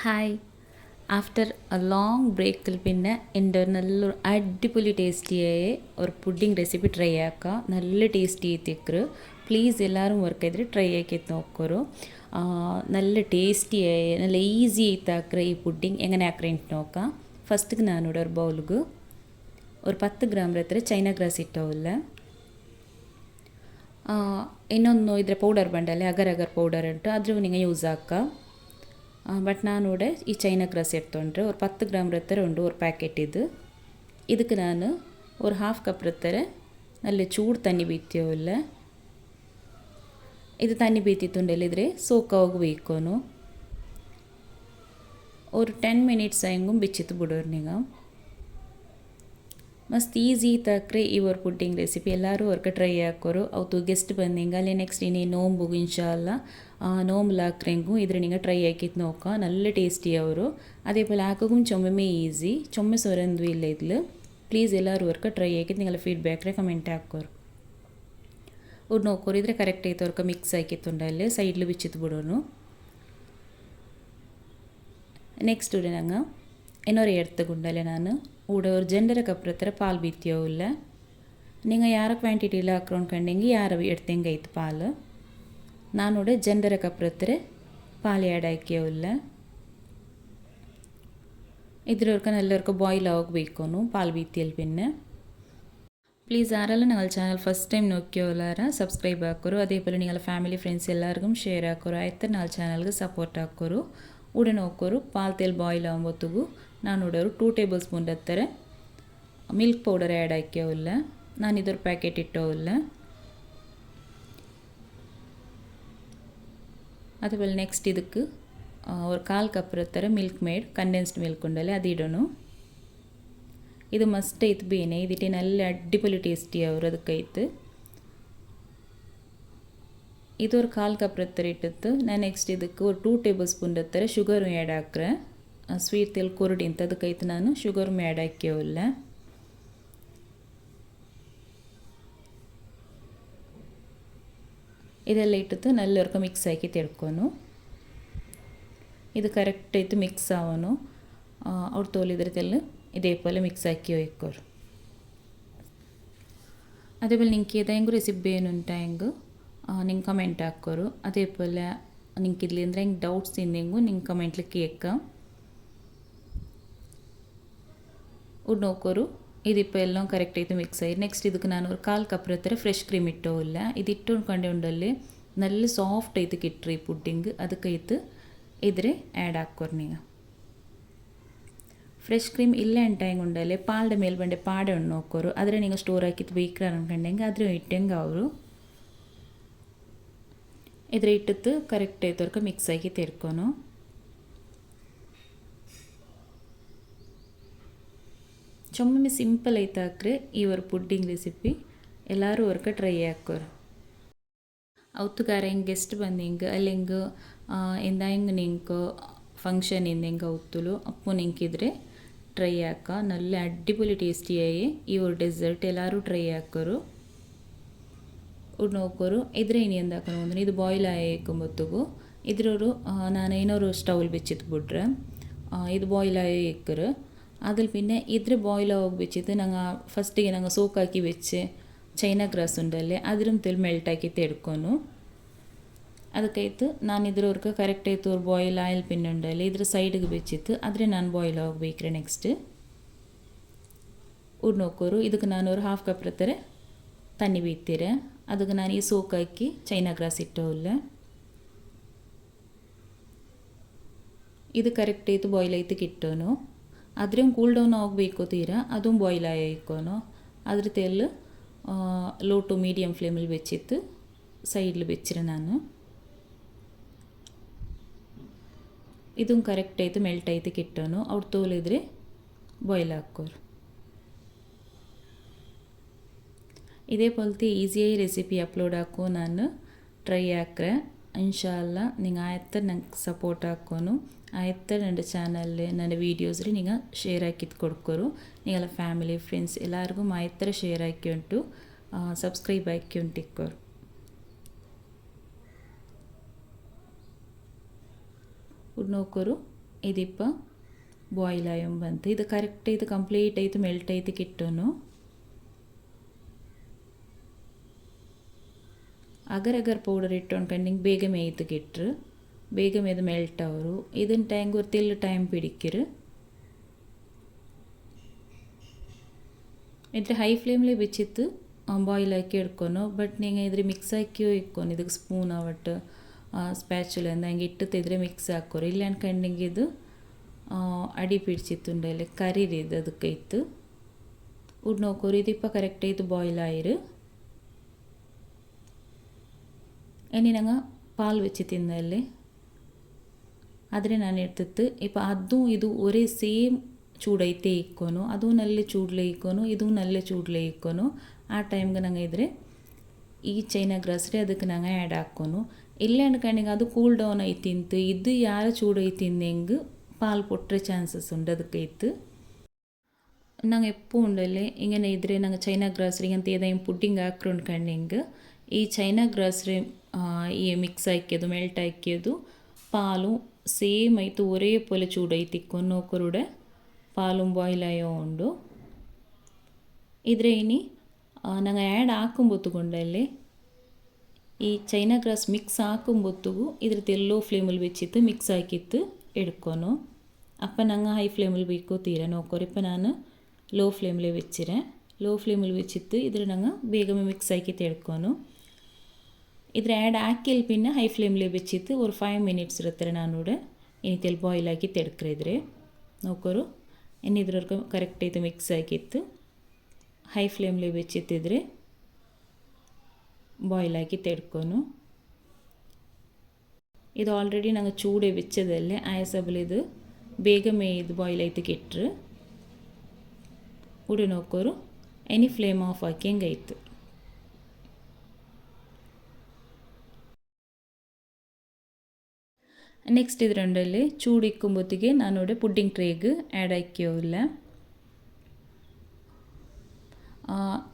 Hi after A long ബ്രേക്കിൽ പിന്നെ എന്റെ ഒരു നല്ലൊരു അടിപൊളി ടേസ്റ്റിയായ ഒരു പുഡിംഗ് റെസിപ്പി ട്രൈ ആക്കുക നല്ല ടേസ്റ്റി എത്തിക്കരു പ്ലീസ് എല്ലാവരും ವರ್ಕ್ ട്രൈ ಟ್ರೈ ಆಕಿತ್ತು ನೋಕ್ಕೋರು നല്ല ടേസ്റ്റിയായ നല്ല ഈസി ആയിത്താക്കുക ഈ പുഡിംഗ് എങ്ങനെ ആക്കിയിട്ട് നോക്കാം. ഫസ്റ്റ് ഞാനിവിടെ ഒരു ബൗലുക്ക് ഒരു പത്ത് ഗ്രാം എത്ര ചൈന ഗ്രാസ് ഇട്ടാവില്ല ಇನ್ನೊಂದು ഇതിൽ പൗഡർ വേണ്ടല്ലേ? അഗർ അഗർ പൗഡർ ഇട്ട്. ಅದ್ರ നിങ്ങൾ യൂസ് ಹಾಕ ಬಟ್ ನಾನೂಡೆ ಈ ಚೈನಾ ಕ್ರಾಸ್ ಎತ್ತೊಂಡ್ರೆ ಒಂದು ಪತ್ತು ಗ್ರಾಮ್ ರತ್ತರ ಉಂಡು ಒಂದು ಪ್ಯಾಕೆಟ್ ಇದು ಇದಕ್ಕೆ ನಾನು ஒரு ஹாஃப் கப் எடுத்துறேன் நல்ல சூடு தண்ணி பீத்தியோவில் ಇದು ತಣ್ಣಿ ಬೀತಿತ್ತುಂಡೆಲ್ಲಿದ್ರೆ ಸೋಕಾಗಿ ಬೇಯ್ಕೋನು ஒரு டென் மினிட்ஸ் எங்கும் பிச்சித்து விடுவீங்க ಮಸ್ತ್ ಈಸಿ ತಕ್ರೆ ಇವರ ಪುಡ್ಡಿಂಗ್ ರೆಸಿಪಿ ಎಲ್ಲರೂ ಅವ್ರಿಗೆ ಟ್ರೈ ಹಾಕೋರು ಅವತ್ತು ಗೆಸ್ಟ್ ಬಂದಿಂಗ ಅಲ್ಲಿ ನೆಕ್ಸ್ಟ್ ಇನ್ನೇ ನೋಂಬು ಇನ್ಶಾಲ್ಲ ನೋಂಬುಲ ಲಾಕ್ರೆಂಗು ಇದ್ರೆ ನಿಂಗೆ ಟ್ರೈ ಹಾಕಿದ್ ನೋಕ ನಲ್ಲ ಟೇಸ್ಟಿ ಅವರು ಅದೇ ಪೋಲೆ ஆக்கக்கும் ಚೊಮ್ಮೆ ಈಸಿ ಚೊಮ್ಮೆ சொரந்து ಇಲ್ಲ ಇದ್ಲು ಪ್ಲೀಸ್ ಎಲ್ಲರೂ ವರ್ಕ ಟ್ರೈ ಆಗಿದ್ದು ನಿಂಗೆಲ್ಲ ಫೀಡ್ಬ್ಯಾಕ್ರೆ ಕಮೆಂಟ್ ಹಾಕೋರು ಅವ್ರು ನೋಕೋರಿದ್ರೆ ಕರೆಕ್ಟ್ ಐತೆ ಅವ್ರಕ ಮಿಕ್ಸ್ ಹಾಕಿತ್ತುಂಡಲ್ಲೇ ಸೈಡ್ಲು ಬಿಚ್ಚಿತ್ತು ಬಿಡೋನು ನೆಕ್ಸ್ಟ್ ಉಡೆ ನಂಗೆ ಇನ್ನೊರು ಎಡ್ತಗುಂಡಲ್ಲೇ ನಾನು ಉಡೋರು ಜನರ ಕಪ್ರತ್ರ ಪಾಲು ಬಿತ್ತಿಯೋವಿಲ್ಲ நீங்கள் யாரை குவான்டிட்டியில் ஆக்கிறோன்னு கண்டிங்க யாரை எடுத்தீங்க இது பால் நானோட ஜெண்டருக்கு அப்புறத்தில் பால் ஆ್ಯಡ್ ಹಾಕಿಯೋಲ್ಲ ಇದರವರೆಗೂ ಎಲ್ಲರಿಗೂ ಬಾಯ್ಲ್ ಆಗಬೇಕು ಪಾಲ್ ಬೀತಿಯಲ್ಲಿ ಪಿನ್ನೆ ಪ್ಲೀಸ್ ಯಾರೆಲ್ಲ ನಂಗೆ ಚಾನಲ್ ಫಸ್ಟ್ ಟೈಮ್ ನೋಕ್ಕೋಲ್ಲಾರ ಸಬ್ಸ್ಕ್ರೈಬ್ ಹಾಕೋರು ಅದೇ ಪೋಲ್ ನೀವೆಲ್ಲ ಫ್ಯಾಮಿಲಿ ಫ್ರೆಂಡ್ಸ್ ಎಲ್ಲರಿಗೂ ಶೇರ್ ಹಾಕೋರು ಆಯ್ತು ನಾಲ್ಕು ಚಾನಲ್ಗೆ ಸಪೋರ್ಟ್ ಹಾಕೋರು ಉಡನ್ ಹೋಗೋರು ಪಾಲ್ ತೇಲ್ ಬಾಯ್ಲ್ ಆಗೋತ್ತುಗೂ ನಾನು ಉಡೋರು ಟೂ ಟೇಬಲ್ ಸ್ಪೂನ್ ಹತ್ತರ ಮಿಲ್ಕ್ ಪೌಡರ್ ಆ್ಯಡ್ ಹಾಕ್ಯವಲ್ಲ ನಾನು ಇದ್ರ ಪ್ಯಾಕೆಟ್ ಇಟ್ಟವಲ್ಲ അതുപോലെ നെക്സ്റ്റ് ಇದಕ್ಕೆ ഒരു കാൽ കപ്പ് ಹತ್ತರ ಮಿಲ್ಕ್ ಮೇಡ್ ಕಂಡೆನ್ಸ್ಡ್ ಮಿಲ್ಕ್ ಉಂಡಲೆ ಅದು ಇಡೋನು ಇದು ಮಸ್ಟ್ ಐತೆ ಬೇನೆ ಇದಿಟ್ಟು നല്ല ಅಡ್ಡಿಪೊಲಿ ಟೇಸ್ಟಿ ಅವರು ಅದಕ್ಕೈತೆ ಇದೊರು ಕಾಲು ಕಪ್ ಹತ್ತರ ಇಟ್ಟಿತ್ತು ನಾನು ನೆಕ್ಸ್ಟ್ ಇದಕ್ಕೆ ஒரு ಟೂ ಟೇಬಲ್ ಸ್ಪೂನ್ ಹತ್ತರ ಶುಗರು ಆ್ಯಡ್ ಹಾಕ್ರೆ ಸ್ವೀಟ್ ತೆಲ್ ಕುರುಡಿ ಅಂತ ಆಯ್ತು ನಾನು. ಶುಗರ್ ಮ್ಯಾಡ್ ಹಾಕ್ಯವಲ್ಲ ಇದೆಲ್ಲ ಇಟ್ಟು ನಲ್ಲರ್ಕೊ ಮಿಕ್ಸ್ ಹಾಕಿ ತಿಳ್ಕೊನು ಇದು ಕರೆಕ್ಟ್ ಇತ್ತು ಮಿಕ್ಸ್ ಆವನು. ಅವ್ರು ತೋಲಿದ್ರೆ ತೆಲ್ಲ ಇದೇ ಪಲ್ಲ ಮಿಕ್ಸ್ ಹಾಕಿ ಒಯ್ಕೋರು. ಅದೇ ಬಲ್ಲಿ ನಿಂಕೇದ ಹೆಂಗು ರೆಸಿಪಿ ಏನು ಉಂಟ ಹೆಂಗು ನಿಂಗೆ ಕಮೆಂಟ್ ಹಾಕೋರು ಅದೇ ಪಲ್ಲ ನಿಂಕಿದ್ಲಿ ಅಂದ್ರೆ ಹೆಂಗೆ ಡೌಟ್ಸ್ ಇಂದೆಂಗು ನಿಂಗೆ ಕಮೆಂಟ್ಲಿ ಕೇಕ. ಉಡ್ ನೋಕೋರು ಇದಿಪ್ಪ ಎಲ್ಲ ಕರೆಕ್ಟ್ ಆಯಿತು ಮಿಕ್ಸ್ ಆಗಿ ನೆಕ್ಸ್ಟ್ ಇದಕ್ಕೆ ನಾನು ഒരു ಕಾಲು ಕಪ್ ಹತ್ರ ಫ್ರೆಶ್ ಕ್ರೀಮ್ ಇಟ್ಟೋಲ್ಲ ಇದು ಇಟ್ಟುಕೊಂಡೆ ಉಂಡಲ್ಲಿ നല്ല സോഫ്റ്റ് ആയിട്ട് കിട്ടും ഈ പുഡിങ് ಅದಕ್ಕೈತು ಇದ್ರೆ ಆ್ಯಡ್ ಹಾಕೋರು ನೀವು ಫ್ರೆಶ್ ಕ್ರೀಮ್ ಇಲ್ಲ ಅಂಟಾಯಂಗೆ ಉಂಡಲ್ಲಿ ಪಾಲ್ಡ ಮೇಲೆ ಬಂಡೆ ಪಾಡೆ ಉಣ್ಣು ನೋಕೋರು ಆದರೆ ನೀವು ಸ್ಟೋರ್ ಹಾಕಿತ್ತು ಬೇಕ್ರ ಅನ್ಕೊಂಡಂಗೆ ಅದ್ರ ಇಟ್ಟಂಗೆ ಅವರು ಇದ್ರ ಇಟ್ಟಿತ್ತು ಕರೆಕ್ಟ್ ಆಯ್ತವ್ರಿಗೆ ಮಿಕ್ಸ್ ಆಗಿ ತೆರ್ಕೊನು ಚೊಮ್ಮೆ ಸಿಂಪಲ್ ಐತಾಕ್ರೆ ಈ ಒರ್ ಪುಡ್ಡಿಂಗ್ ರೆಸಿಪಿ ಎಲ್ಲರೂ ವರ್ಕ ಟ್ರೈ ಹಾಕೋರು ಅವತ್ತುಗಾರ ಹಿಂಗೆ ಗೆಸ್ಟ್ ಬಂದು ಹಿಂಗೆ, ಅಲ್ಲಿ ಹಿಂಗೆ ಎಂದ ಹಿಂಗೆ ನಿಂಗೆ ಫಂಕ್ಷನ್ ಇಂದ ಹಿಂಗೆ ಅವತ್ತಲು ಅಪ್ಪು ನಿಂಕಿದ್ರೆ ಟ್ರೈ ಹಾಕ. ನಲ್ಲೆ ಅಡ್ಡಿಪೊಲಿ ಟೇಸ್ಟಿಯಾಗಿ ಈ ಒರ್ ಡೆಸರ್ಟ್ ಎಲ್ಲರೂ ಟ್ರೈ ಹಾಕೋರು ಉಣ್ಣೋಕೋರು ಇದ್ರೆ ಏನೇನು ಹಾಕೋಣ ಅಂದ್ರೆ ಇದು ಬಾಯ್ಲ್ ಆಯ್ಕೊಂಬತ್ತುಗು ಇದ್ರವರು ನಾನು ಏನೋರು ಸ್ಟೌಲ್ ಬಿಚ್ಚಿತ್ಬಿಟ್ರೆ ಇದು ಬಾಯ್ಲ್ ಆಯ್ಕರು അതിൽ പിന്നെ ഇതിൽ ബോയിലാവുക വെച്ച് ഇത് ഞങ്ങൾ ഫസ്റ്റ് ഞങ്ങൾ സൂക്കാക്കി വെച്ച് ചൈന ഗ്രാസ് ഉണ്ടല്ലേ അതിലും തിൽ മെൽട്ടാക്കി തെടുക്കുന്നു അത് കഴിത്ത് ഞാൻ ഇതിലൊരുക്ക് കറക്റ്റ് ആയിട്ട് ബോയിൽ ആയിൽ പിന്നെ ഉണ്ടല്ലേ ഇതിൽ സൈഡിൽ വെച്ചിട്ട് അതിൽ ഞാൻ ബോയിലാവുക വെക്കുക നെക്സ്റ്റ് ഉടനോക്കൂറു ഇതിക്ക് ഞാൻ ഒരു ഹാഫ് കപ്പ് എത്ര തന്നി വീത്തിര. അതൊക്കെ ഞാൻ ഈ സൂക്കാക്കി ചൈന ഗ്രാസ് ഇട്ടില്ല ഇത് കറക്റ്റ് ആയിട്ട് ബോയിലായിട്ട് കിട്ടുന്നു. ಅದ್ರ ಕೂಲ್ ಡೌನ್ ಆಗಬೇಕು ತೀರ, ಅದು ಬಾಯ್ಲ್ ಆಯ್ಕೋನು ಅದ್ರ ತೆಲ್ಲು ಲೋ ಟು ಮೀಡಿಯಮ್ ಫ್ಲೇಮಲ್ಲಿ ಬೆಚ್ಚಿತ್ತು ಸೈಡ್ಲಿ ಬೆಚ್ಚಿರ ನಾನು. ಇದು ಕರೆಕ್ಟ್ ಆಯ್ತು ಮೆಲ್ಟ್ ಆಯ್ತು ಕೆಟ್ಟೋನು. ಅವ್ರು ತೋಲಿದ್ರೆ ಬಾಯ್ಲ್ ಹಾಕೋರು ಇದೇ ಪಲ್ತಿ ಈಸಿಯಾಗಿ ರೆಸಿಪಿ ಅಪ್ಲೋಡ್ ಹಾಕು, ನಾನು. ಟ್ರೈ ಹಾಕ್ರೆ ಅಂಶ ಅಲ್ಲ ನಿಂಗೆ ಆಯ್ತು, ನಂಗೆ ಸಪೋರ್ಟ್ ಹಾಕೋನು ಆಯ್ತು ನನ್ನ ಚಾನಲ್ಲಿ ನನ್ನ ವೀಡಿಯೋಸ್ ರೀ ನೀವು ಶೇರ್ ಹಾಕಿದ್ ಕೊಡ್ಕೋರು ನೀವೆಲ್ಲ ಫ್ಯಾಮಿಲಿ ಫ್ರೆಂಡ್ಸ್ ಎಲ್ಲರಿಗೂ ಮಾಯ್ತರ ಶೇರ್ ಹಾಕಿ ಉಂಟು ಸಬ್ಸ್ಕ್ರೈಬ್ ಹಾಕಿ ಉಂಟಿಕ್ಕೋರು ಉಡ್ನೋಕೋರು ಇದಿಪ್ಪ ಬಾಯ್ಲ್ ಆಯಂಬಂತ ಇದು ಕರೆಕ್ಟ್ ಇದು ಕಂಪ್ಲೀಟ್ ಆಯಿತು ಮೆಲ್ಟ್ ಆಯ್ತು ಕಿಟ್ಟನು ಅಗರ್ ಅಗರ್ ಪೌಡರ್ ಇಟ್ಟೊಂಡ್ಕೊಂಡು ಹಿಂಗೆ ಬೇಗ ಮೇಯ್ತು ಕಿಟ್ರು ಬೇಗ ಇದು ಮೆಲ್ಟ್ ಅವರು ഇതിൻ ಟೈಮ್ ಗೊತ್ತಿಲ್ಲ ಟೈಮ್ പിടിക്കരു എന്നിട്ട് ഹൈ ഫ്ലെയിമിൽ വെച്ചിട്ട് ബോയിലാക്കി എടുക്കണം ബട്ട് നിങ്ങൾ ഇതിൽ മിക്സ് ആക്കിയോ ഇക്കോന്നു ഇതിൽ സ്പൂൺ ആവട്ട് സ്പാച്ചുല എന്തെങ്കിലും ഇട്ടിട്ട് ഇതിൽ മിക്സ് ആക്കോറ് ഇല്ലാണ്ടെങ്കിൽ ഇത് അടി പിടിച്ചിട്ടുണ്ടല്ലേ കരീരിത് അതൊക്കെ ഇത്ത് ഉഡ് നോക്കോറ് ഇതിപ്പോൾ കറക്റ്റ് ഇത് ബോയിലായിരു ഇനി ഞങ്ങൾ പാൽ വെച്ച് തിന്നല്ലേ? ಆದರೆ ನಾನು ಹೇಳ್ತಿತ್ತು ಇಪ್ಪ ಅದು ಇದು ಒರೇ ಸೇಮ್ ಚೂಡೈತೆ ಇಕ್ಕೋನು ಅದು ನಲ್ಲೇ ಚೂಡ್ಲೆ ಇಕ್ಕೋನು ಇದು ನಲ್ಲೇ ಚೂಡ್ಲೆ ಇಕ್ಕೋನು ಆ ಟೈಮ್ಗೆ ನಂಗೆ ಇದ್ರೆ ಈ ಚೈನಾ ಗ್ರಾಸ್ರಿ ಅದಕ್ಕೆ ನಂಗೆ ಆ್ಯಡ್ ಹಾಕ್ಕೋನು ಇಲ್ಲೇ ಅನ್ಕೊಂಡಿಗೆ ಅದು ಕೂಲ್ ಡೌನ್ ಐತಿಂತು ಇದು ಯಾರ ಚೂಡೈತಿಂದು ಹೆಂಗೆ ಪಾಲ್ ಕೊಟ್ಟರೆ ಚಾನ್ಸಸ್ ಉಂಡು ಅದಕ್ಕೆ ಇತ್ತು ನಂಗೆ ಎಪ್ಪೂ ಉಂಡಲ್ಲೇ ಇಂಗೇನೆ ಇದ್ರೆ ನಂಗೆ ಚೈನಾ ಗ್ರಾಸ್ರಿ ಅಂತ ಏದ ಹಿಂಗೆ ಪುಡ್ಡಿಂಗ್ ಹಾಕ್ರು ಅನ್ಕಂಡು ಈ ಚೈನಾ ಗ್ರಾಸ್ರಿ ಈ ಮಿಕ್ಸ್ ಹಾಕ್ಯೋದು ಮೆಲ್ಟ್ ಹಾಕ್ಯೋದು ಪಾಲು ಸೇಮ್ ಐತು ಒರೇ ಪೊಲೆ ಚೂಡೈತಿ ಕೊನ್ನೋಕರುಡೆ ಪಾಲುം ಬಾಯ್ಲಾಯೋ ಉಂಡು ಇದ್ರೆ ಇನಿ ನಂಗೆ ಆ್ಯಡ್ ಹಾಕೊಂಬೊತ್ತುಕೊಂಡಲ್ಲಿ ಈ ಚೈನಾ ಗ್ರಾಸ್ ಮಿಕ್ಸ್ ಹಾಕೊಂಬೊತ್ತುಗು ಇದ್ರದ್ದು ಎಲ್ಲೋ ಫ್ಲೇಮಲ್ಲಿ വെച്ചിട്ട് ಮಿಕ್ಸ್ ആക്കിയിട്ട് എടുക്കണോ അപ്പം ഞങ്ങൾ ഹൈ ഫ്ലെയിമിൽ വെക്കോ തീരെ നോക്കോ ഇപ്പം ഞാൻ ലോ ഫ്ലെയിമിൽ വെച്ചിരേ ലോ ഫ്ലെയിമിൽ വെച്ചിട്ട് ഇതിൽ ഞങ്ങൾ വേഗം മിക്സ് ആക്കിയിട്ട് എടുക്കണോ ಇದ್ರ ಆ್ಯಡ್ ಹಾಕಿಲ್ಪಿನ ಹೈ ಫ್ಲೇಮ್ಲಿ ಬೆಚ್ಚಿತ್ತು ಒಂದು ಫೈವ್ ಮಿನಿಟ್ಸ್ ಇರುತ್ತೆ ನಾನು ನೋಡಿ ಇನಿತೆಲ್ಲಿ ಬಾಯ್ಲ್ ಹಾಕಿ ತೆಡ್ಕ್ರಿದ್ರೆ ನೋಕೋರು ಇನ್ನಿದ್ರವರೆಗೂ ಕರೆಕ್ಟ್ ಇದು ಮಿಕ್ಸ್ ಆಗಿತ್ತು ಹೈ ಫ್ಲೇಮ್ಲಿ ಬೆಚ್ಚಿತ್ತಿದ್ರೆ ಬಾಯ್ಲ್ ಹಾಕಿ ತೆಡ್ಕೊನು ಇದು ಆಲ್ರೆಡಿ ನಂಗೆ ಚೂಡೆ ಬೆಚ್ಚದಲ್ಲೇ ಆಯಸಬಲಿದು ಬೇಗ ಮೇಯ್ದು ಬಾಯ್ಲ್ ಆಯ್ತು ಕೆಟ್ಟರು ಉಡು ನೋಕೋರು ಎನಿ ಫ್ಲೇಮ್ ಆಫ್ ಹಾಕಿ ಹೆಂಗಾಯ್ತು ನೆಕ್ಸ್ಟ್ ಇದರಲ್ಲಿ ಚೂಡು ಇಕ್ಕೊಂಬೊತ್ತಿಗೆ ನಾನೋಡೆ ಪುಡ್ಡಿಂಗ್ ಟ್ರೇಗ್ ಆ್ಯಡ್ ಹಾಕಿಯೋಲ್ಲ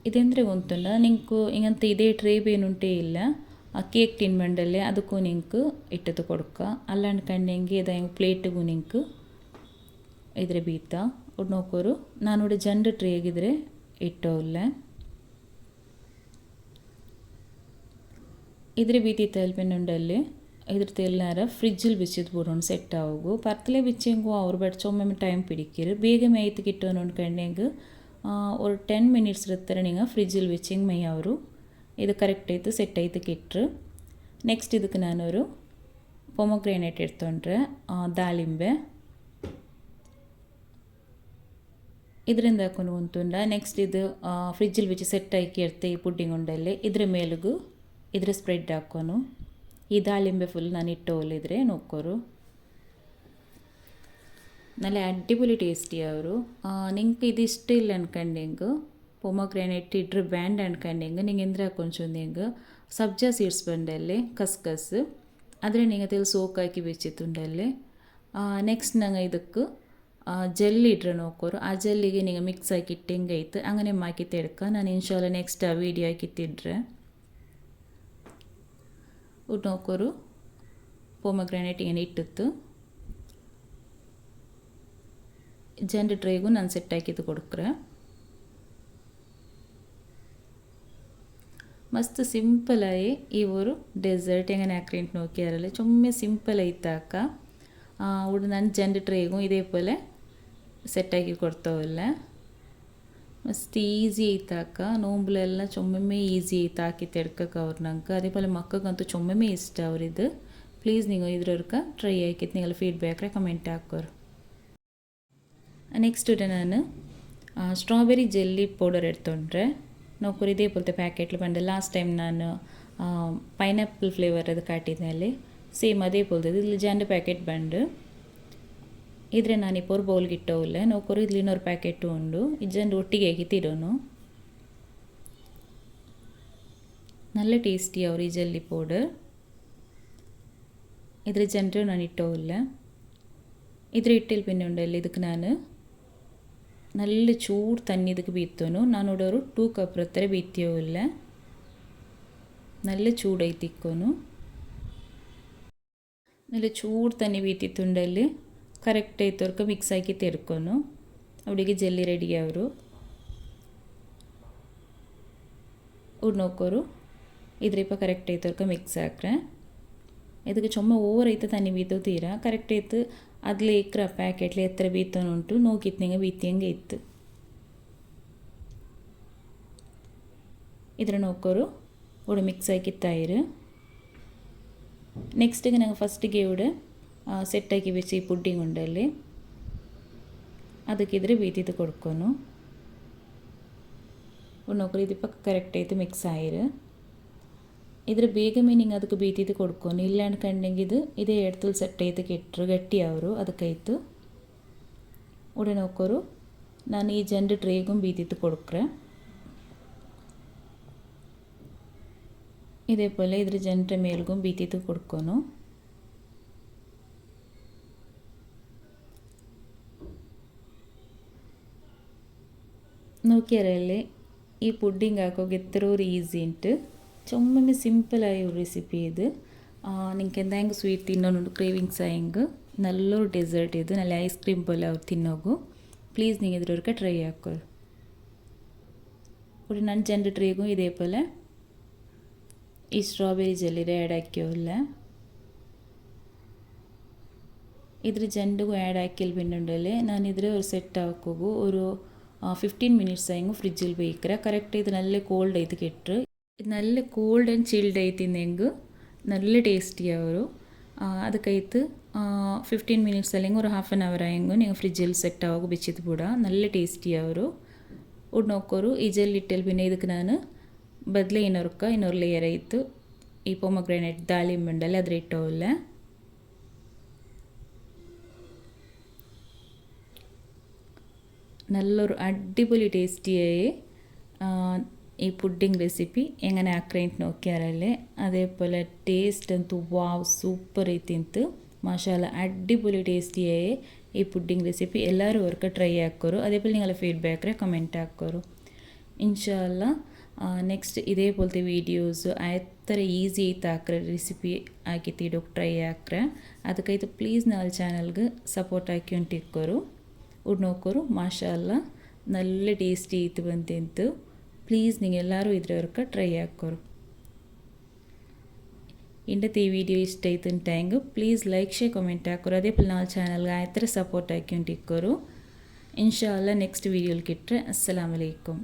ഇതെന്തൊരു ಗೊತ್ತುಂಡ ನಿಂಕು ಇಂಗಂತ ಇದೇ ಟ್ರೇ ಬೇನುಂಟೇ ಇಲ್ಲ ಆ ಕೇಕ್ ಟಿನ್ ಬಂಡಲ್ಲೇ ಅದಕ್ಕೂ ನಿಂಕು ಇಟ್ಟದು ಕೊಡ್ಕ ಅಲ್ಲ ಅನ್ಕಂಡೆಂಗೆ ಇದ ಪ್ಲೇಟಿಗೂ ನಿಂಕು ಇದ್ರೆ ಬೀತ ಒಟ್ಟು ನೋಕೋರು ನಾನೋಡೆ ಜಂಡು ಟ್ರೇಗಿದ್ರೆ ಇಟ್ಟೋಲ್ಲ ಇದ್ರೆ ಬೀತಿ ಇದ್ರದ್ದು ಎಲ್ಲಾರ ಫ್ರಿಜ್ಜಲ್ಲಿ ಬಿಚ್ಚಿದ್ದು ಬುಡೋಣ ಸೆಟ್ ಆಗೋಗು ಪರ್ತಲೆ ಬಿಚ್ಚಿಂಗು ಅವ್ರು ಬಡ್ಚು ಒಮ್ಮೊಮ್ಮೆ ಟೈಮ್ ಪಿಡಿಕಿರು ಬೇಗ ಮೇಯ್ತು ಕಿಟ್ಟೋನು ಅನ್ಕೊಂಡಂಗೆ ஒரு டென் மினிட்ஸ் எடுத்துறீங்க ஃப்ரிட்ஜில் வச்சுங்க மை அவரு இது கரெக்ட் ஆயிட்டு செட் ஆயிட்டு கிட்டுரு நெக்ஸ்ட் இதுக்கு நான் ஒரு பொமோக்ரேனேட் எடுத்துன்றேன் ದಾಳಿಂಬೆ ಇದರಿಂದ ಹಾಕೊಂಡು ಉಂತುಂಡ ನೆಕ್ಸ್ಟ್ ಇದು ಫ್ರಿಜ್ಜಲ್ಲಿ ಬಿಚ್ಚಿ ಸೆಟ್ ಹಾಕಿ ಇರ್ತೇ ಈ ಪುಡ್ಡಿಂಗ್ ಉಂಡಲ್ಲಿ ಇದರ ಮೇಲಿಗೂ ಇದರ ಸ್ಪ್ರೆಡ್ ಹಾಕೋನು ಈ ದಾಳಿಂಬೆ ಫುಲ್ ನಾನು ಇಟ್ಟು ಹೋಲಿದ್ರೆ ನೋಕ್ಕೋರು നല്ല അടിപൊളി ടേസ്റ്റി ಅವರು നിങ്ങൾക്ക് ಇದು ಇಷ್ಟ ಇಲ್ಲ ಅನ್ಕಂಡೆಂಗೆ ಪೊಮೊಗ್ರಾನೇಟ್ ಇಟ್ರೆ ಬ್ಯಾಂಡ್ ಅನ್ಕಂಡೆಂಗೆ ನಿಂಗೆ ಎಂದ್ರೆ ಹಾಕೊಂಚೊಂದೆಂಗೆ ಸಬ್ಜಾ ಸೀಡ್ಸ್ ಬಂಡಲ್ಲಿ ಕಸ್ಕಸ್ ಆದರೆ ನಿಂಗೆ ತೆಲ್ ಸೋಕ್ ಹಾಕಿ ಬೆಚ್ಚಿತ್ತುಂಡಲ್ಲಿ ನೆಕ್ಸ್ಟ್ ನಂಗೆ ಇದಕ್ಕೆ ಜೆಲ್ ಇಟ್ರೆ ನೋಕೋರು ಆ ಜೆಲ್ಲಿಗೆ ನೀವು ಮಿಕ್ಸ್ ಹಾಕಿ ಇಟ್ಟಂಗೈತು അങ്ങനെ മാക്കി ತೆಡ್ಕ ನಾನು ಇನ್ಶಾಲ್ಲ ನೆಕ್ಸ್ಟ್ ಆ ವೀಡಿಯೋ ಹಾಕಿತ್ತಿಡ್ರೆ ಉಟ್ ಉಣ್ಣೋಕೋರು ಪೋಮಗ್ರಾನೇಟ್ ಏನು ಇಟ್ಟಿತ್ತು? ಜಂಡ ಟ್ರೇಗೂ ನಾನು ಸೆಟ್ ಹಾಕಿದ್ದು ಕೊಡ್ಕ್ರೆ. ಮಸ್ತ್ ಸಿಂಪಲಾಗಿ ಊರು ಡೆಸರ್ಟ್. ಹೆಂಗನೆ ಹಾಕ್ರಿಂಟ್ ನೋಕ್ಯಾರಲ್ಲ ಚೊಮ್ಮೆ ಸಿಂಪಲ್ ಐತಾಕ ಉಡು ನನ್ನ ಜಂಡ ಟ್ರೇಗೂ ಇದೇ ಪೋಲೆ ಸೆಟ್ ಹಾಕಿ ಕೊಡ್ತಾವಲ್ಲ. ಮಸ್ತ್ ಈಸಿ ಐತೆ ಅಕ್ಕ. ನೋಂಬ್ಲೆಲ್ಲ ಚೊಮ್ಮೊಮ್ಮೆ ಈಸಿ ಐತೆ ಹಾಕಿ ತೆಡ್ಕಕ್ಕೆ ಅವ್ರು ನಂಗೆ ಅದೇ ಪೋಲೆ ಮಕ್ಕಗಂತೂ ಚೊಮ್ಮೊಮ್ಮೆ ಇಷ್ಟ ಅವ್ರಿದ್ದು ಪ್ಲೀಸ್ ನೀವು ಇದ್ರವ್ರಕ ಟ್ರೈ ಆಯ್ಕಿತ್ತು ನೀವೆಲ್ಲ ಫೀಡ್ಬ್ಯಾಕ್ರೆ ಕಮೆಂಟ್ ಹಾಕೋರು ನೆಕ್ಸ್ಟ್ ನಾನು ಸ್ಟ್ರಾಬೆರಿ ಜೆಲ್ಲಿ ಪೌಡರ್ ಎಡ್ತೊಂಡ್ರೆ. ನಾವು ಇದೇ ಪೋಲ್ತೆ ಪ್ಯಾಕೆಟ್ಲು ಬಂದೆ. ಲಾಸ್ಟ್ ಟೈಮ್ ನಾನು ಪೈನಾಪಲ್ ಫ್ಲೇವರ್ ಅದು ಕಾಟಿದ್ನಲ್ಲಿ. ಸೇಮ್ ಅದೇ ಪೋಲ್ತದೆ. ಇಲ್ಲಿ ಜಾಂಡು ಪ್ಯಾಕೆಟ್ ಬಂದು. ಇದ್ರೆ ನಾನು ಇಪ್ಪರು ಬೌಲ್ಗೆ ಇಟ್ಟೋಗಲ್ಲೆ ನೋಕರು ಇದ್ಲಿನವ್ರ ಪ್ಯಾಕೆಟು ಉಂಡು ಇಜ್ಜಂದು ಒಟ್ಟಿಗೆ ಎಗಿತಿರೋನು നല്ല ടേസ്റ്റി ആവും ഈ ജെല്ലി പൗഡർ ഇതിൽ ജെന്റർ ഞാൻ ഇട്ടോല്ല ഇതിൽ ഇട്ടിൽ പിന്നെ ഉണ്ടല്ലേ ഇതൊക്കെ ഞാൻ നല്ല ചൂട് തന്നെ ഇതൊക്കെ ബീത്തോനു നാനോട് ഒരു ടൂ കപ്പ് അത്ര ബീത്തിയോല്ല നല്ല ചൂടായി തിക്കോനു നല്ല ചൂട് തന്നെ ബീത്തിത്തുണ്ടല്ലേ కరెక్ట్ అయితవరకు ಮಿಕ್ಸ್ ಹಾಕಿ ತೆರ್ಕೊನು. ಅವಳಿಗೆ ಜಲ್ಲಿ ರೆಡಿ ಅವರು. ಉಡ್ನೋಕೋರು ಇದ್ರಿಪ್ಪ ಕರೆಕ್ಟ್ ಐತವರ್ಕ ಮಿಕ್ಸ್ ಹಾಕ್ರೆ. ಇದಕ್ಕೆ ಚೊಮ್ಮ ಓವರ್ ಐತೆ ತನ್ನಿ ಬೀತು ತೀರಾ. ಕರೆಕ್ಟ್ ಐತು. ಅದ್ಲೇ ಇಕ್ರ ಪ್ಯಾಕೆಟ್ಲಿ ಎತ್ತರ ಬೀತೋನುಂಟು ನೋಕಿತ್ನಂಗೆ ಬೀತಿಯಂಗೆ ಇತ್ತು. ಇದರ ನೋಕೋರು ಉಡು ಮಿಕ್ಸ್ ಹಾಕಿತ್ತಾಯಿರು ನೆಕ್ಸ್ಟಿಗೆ ನಂಗೆ ಫಸ್ಟಿಗೆ ಇವ್ಡು ഇവിടെ ಸೆಟ್ಟಾಗಿ വെച്ച് ಈ ಪುಡ್ಡಿಂಗ್ ಉಂಡಲ್ಲಿ ಅದಕ್ಕಿದ್ರೆ ಬೀತಿದ್ದು ಕೊಡ್ಕೊನು ಉಣ್ಣೋಕ್ರು ಇದು ಪಕ್ಕ ಕರೆಕ್ಟ್ ಐತೆ ಮಿಕ್ಸ್ ಆಯಿರು ಇದ್ರ ಬೇಗ ಮೀನಿಂಗ್ ಅದಕ್ಕೆ ಬೀತಿದ್ದು ಕೊಡ್ಕೊನು ಇಲ್ಲ ಅನ್ಕಂಡೆಂಗಿದು ಇದೇ ಎಡ್ತಲ್ ಸೆಟ್ ಐತೆ ಕೆಟ್ಟರು ಗಟ್ಟಿ ಅವರು ಅದಕ್ಕಾಯ್ತು ಉಡೆ ನೋಕೋರು ನಾನು ಈ ಜಂಡು ಟ್ರೇಗೂ ಬೀತಿದ್ದು ಕೊಡ್ಕ್ರೆ ഇതേപോലെ ഇതിൽ ജനറ്റ മേൽക്കും ബീത്തിത്ത് കൊടുക്കുന്നു നോക്കിയാലല്ലേ ഈ പുഡിംഗ് ആക്കുക എത്ര ഒരു ഈസി ഉണ്ട് ചുമ്മാ സിമ്പിളായ ഒരു റെസിപ്പി ഇത് നിങ്ങൾക്ക് എന്തെങ്കിലും സ്വീറ്റ് ತಿನ್ನೋನು ಕ್ರೇವಿಂಗ್ಸ್ ಆಯಂಗೆ നല്ലൊരു ಡೆಸರ್ಟ್ ഇത് നല്ല ഐസ്ക്രീം പോലെ അവർ ಅವ್ರು പ്ലീസ് നിങ്ങൾ ನೀವು ട്രൈ ಟ್ರೈ ഒരു നൺ ജെൻഡ് ട്രീക്കും ഇതേപോലെ ഈ സ്ട്രോബെറി ജെല്ലിൽ ആഡ് ആക്കിയോല്ല ഇതിൽ ജെൻഡും ആഡ് ആക്കിയാൽ പിന്നുണ്ടല്ലേ ഞാൻ ഇതിൽ ഒരു സെറ്റ് ആക്കുകയും ഒരു ഫിഫ്റ്റീൻ മിനിറ്റ്സ് ആയെങ്കിൽ ഫ്രിഡ്ജിൽ വെയ്ക്കര കറക്റ്റ് ഇത് നല്ല കോൾഡ് ആയിട്ട് കെട്ടറ് നല്ല ಕೋಲ್ಡ್ ಆ್ಯಂಡ್ ಚಿಲ್ಡ್ ಐತಿಂದೆಂಗ್ നല്ല ಟೇಸ್ಟಿ ಅವರು ಅದಕ್ಕೈತು ಫಿಫ್ಟೀನ್ ಮಿನಿಟ್ಸ್ അല്ലെങ്കിൽ ഒരു ഹാഫ് ആൻ അവർ ആയെങ്കിൽ നിങ്ങൾ ഫ്രിഡ്ജിൽ സെറ്റ് ആവുക വെച്ചിട്ട് കൂടാ നല്ല ടേസ്റ്റി ಅವರು ಉಡ್ ನೋಕೋರು ಈ ಜೆಲ್ ಇಟ್ಟಲ್ಲಿ പിന്നെ ಇದಕ್ಕೆ ನಾನು ಬದಲು ಇನ್ನೊರ್ಕ ಇನ್ನೊರು ಲೇಯರ್ ಆಯಿತು ಈ ಪೊಮಗ್ರೆನೇಟ್ ದಾಳಿಂಬೆ ಉಂಡಲ್ಲ ಅದ್ರ ಇಟ್ಟವಲ್ಲ നല്ലൊരു അടിപൊളി ടേസ്റ്റിയായി ഈ പുഡിംഗ് റെസിപ്പി എങ്ങനെ അക്രൈന്റ് നോക്കിയാലല്ലേ അതേപോലെ ടേസ്റ്റ് എന്ത് വാവ് സൂപ്പർ ഈ തിന്ത്. മാഷാല അടിപൊളി ടേസ്റ്റിയായി ഈ പുഡിംഗ് റെസിപ്പി എല്ലാവരും അവർക്ക് ട്രൈ ആക്കോറു അതേപോലെ നിങ്ങളെ ഫീഡ്ബാക്കിൽ കമന്റ് ആക്കോറു ഇൻഷാല്ല നെക്സ്റ്റ് ഇതേപോലത്തെ വീഡിയോസ് അത്ര ഈസി ആയിത്താക്കറ റെസിപ്പി ആക്കി തീടും ട്രൈ ആക്കറ അതൊക്കെ ഇത് പ്ലീസ് നിങ്ങൾ ചാനലിൽ സപ്പോർട്ട് ആക്കി കൊണ്ടിരിക്കും ಅವ್ರು ನೋಕೋರು ಮಾಷಾ ಅಲ್ಲ ನಲ್ಲ ಟೇಸ್ಟಿ ಇತ್ತು ಬಂತಿತ್ತು ಪ್ಲೀಸ್ ನೀವು ಎಲ್ಲರೂ ಇದ್ರವರ್ಕ ಟ್ರೈ ಹಾಕೋರು ಇಂಡತ್ತೆ ಈ ವಿಡಿಯೋ ಇಷ್ಟ ಆಯ್ತು ಟ್ಯಾಂಗು ಪ್ಲೀಸ್ ಲೈಕ್ ಶೇ ಕಮೆಂಟ್ ಹಾಕೋರು ಅದೇ ಪಲ್ ನಾವು ಚಾನಲ್ಗೆ ಆಯ್ತಾರೆ ಸಪೋರ್ಟ್ ಹಾಕ್ಯೊಂಡು ಇಕ್ಕೋರು ಇನ್ಶಾ ಅಲ್ಲ ನೆಕ್ಸ್ಟ್ ವೀಡಿಯೋಲಿ ಕಿಟ್ಟರೆ ಅಸ್ಸಲಾಮಲೈಕುಮ್